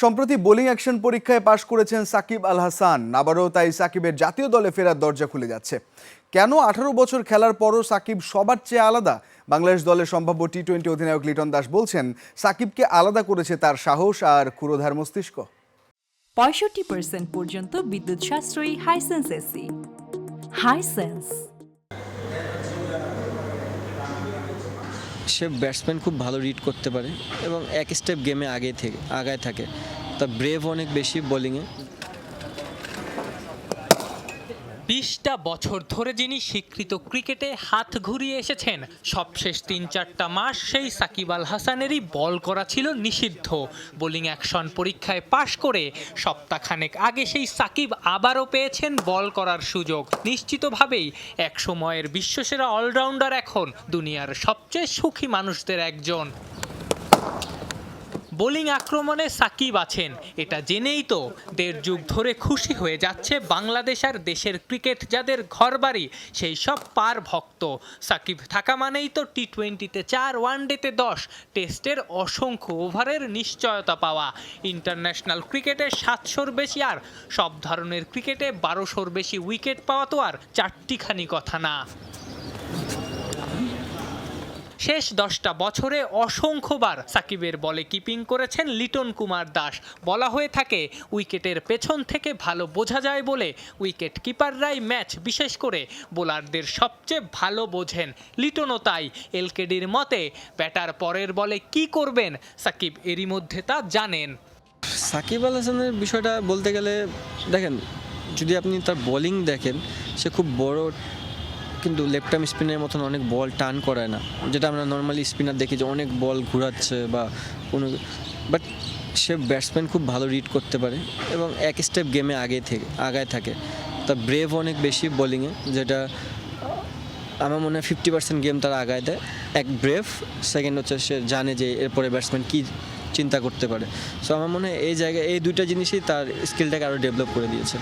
সম্প্রতি bowling action পরীক্ষায় পাশ করেছেন সাকিব আল হাসান। আবারও তাই সাকিবের জাতীয় দলে ফেরার দরজা খুলে যাচ্ছে। কেন আঠারো বছর খেলার পরও সাকিব সবার চেয়ে আলাদা? বাংলাদেশ দলের সম্ভাব্য টি টোয়েন্টি অধিনায়ক লিটন দাস বলছেন, সাকিবকে আলাদা করেছে তার সাহস আর ক্ষুরোধার মস্তিষ্ক। পঁয়ষট্টি পর্যন্ত বিদ্যুৎ সাশ্রয়ী হাইসেন্স এসি হাইসেন্স সে ব্যাটসম্যান খুব ভালো রিড করতে পারে এবং এক স্টেপ গেমে আগে থেকে, আগায় থাকে। তার ব্রেভ অনেক বেশি বোলিংয়ে বিশটা বছর ধরে যিনি স্বীকৃত ক্রিকেটে হাত ঘুরিয়ে এসেছেন, সবশেষ তিন চারটা মাস সেই সাকিব আল হাসানেরই বল করা ছিল নিষিদ্ধ। বোলিং অ্যাকশন পরীক্ষায় পাশ করে সপ্তাহখানেক আগে সেই সাকিব আবারও পেয়েছেন বল করার সুযোগ। নিশ্চিতভাবেই এক সময়ের বিশ্বসেরা অলরাউন্ডার এখন দুনিয়ার সবচেয়ে সুখী মানুষদের একজন। বোলিং আক্রমণে সাকিব আছেন। এটা জেনেই তো দেড় যুগ ধরে খুশি হয়ে যাচ্ছে বাংলাদেশ আর দেশের ক্রিকেট যাদের ঘরবাড়ি, সেই সব পার ভক্ত। সাকিব থাকা মানেই তো টি টোয়েন্টিতে চার, ওয়ানডেতে দশ। টেস্টের অসংখ্য ওভারের নিশ্চয়তা পাওয়া। ইন্টারন্যাশনাল ক্রিকেটে সাতশোর বেশি আর, সব ধরনের ক্রিকেটে বারোশোর বেশি উইকেট পাওয়া তো আর চারটিখানি কথা না। শেষ দশটা বছরে অসংখ্যবার সাকিবের বলে কিপিং করেছেন লিটন কুমার দাস। বলা হয়ে থাকে, উইকেটের পেছন থেকে ভালো বোঝা যায় বলে উইকেট কিপাররাই ম্যাচ বিশেষ করে বোলারদের সবচেয়ে ভালো বোঝেন। লিটনও তাই, এলকেডির মতে ব্যাটার পরের বলে কি করবেন সাকিব এরই মধ্যে তা জানেন। সাকিব আল হাসানের বিষয়টা বলতে গেলে, দেখেন, যদি আপনি তার বোলিং দেখেন, সে খুব বড় কিন্তু লেফট আর্ম স্পিনের মতন অনেক বল টার্ন করায় না। যেটা আমরা নর্মালি স্পিনার দেখি যে অনেক বল ঘোরাচ্ছে বা কোনো বাট সে ব্যাটসম্যান খুব ভালো রিড করতে পারে এবং এক স্টেপ গেমে আগে থেকে আগায় থাকে। তা ব্রেভ অনেক বেশি বোলিংয়ে যেটা আমার মনে হয় ফিফটি পার্সেন্ট গেম তারা আগায় দেয়। এক ব্রেভ সেকেন্ড হচ্ছে সে জানে যে এরপরে ব্যাটসম্যান কী চিন্তা করতে পারে। সো আমার মনে হয় এই জায়গায়, এই দুইটা জিনিসই তার স্কিলটাকে আরও ডেভেলপ করে দিয়েছে।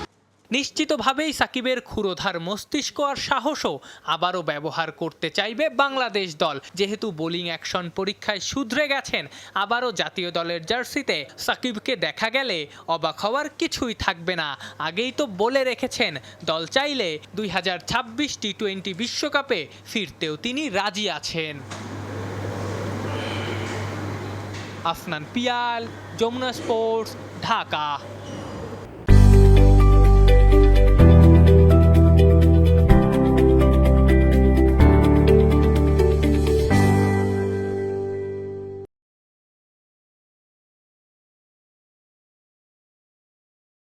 নিশ্চিতভাবেই সাকিবের ক্ষুরোধার মস্তিষ্ক আর সাহসও আবারও ব্যবহার করতে চাইবে বাংলাদেশ দল। যেহেতু বোলিং অ্যাকশন পরীক্ষায় শুধরে গেছেন, আবারও জাতীয় দলের জার্সিতে সাকিবকে দেখা গেলে অবাক হওয়ার কিছুই থাকবে না। আগেই তো বলে রেখেছেন, দল চাইলে দুই হাজার ছাব্বিশ টি টোয়েন্টি বিশ্বকাপে ফিরতেও তিনি রাজি আছেন। আফনান পিয়াল, যমুনা স্পোর্টস, ঢাকা।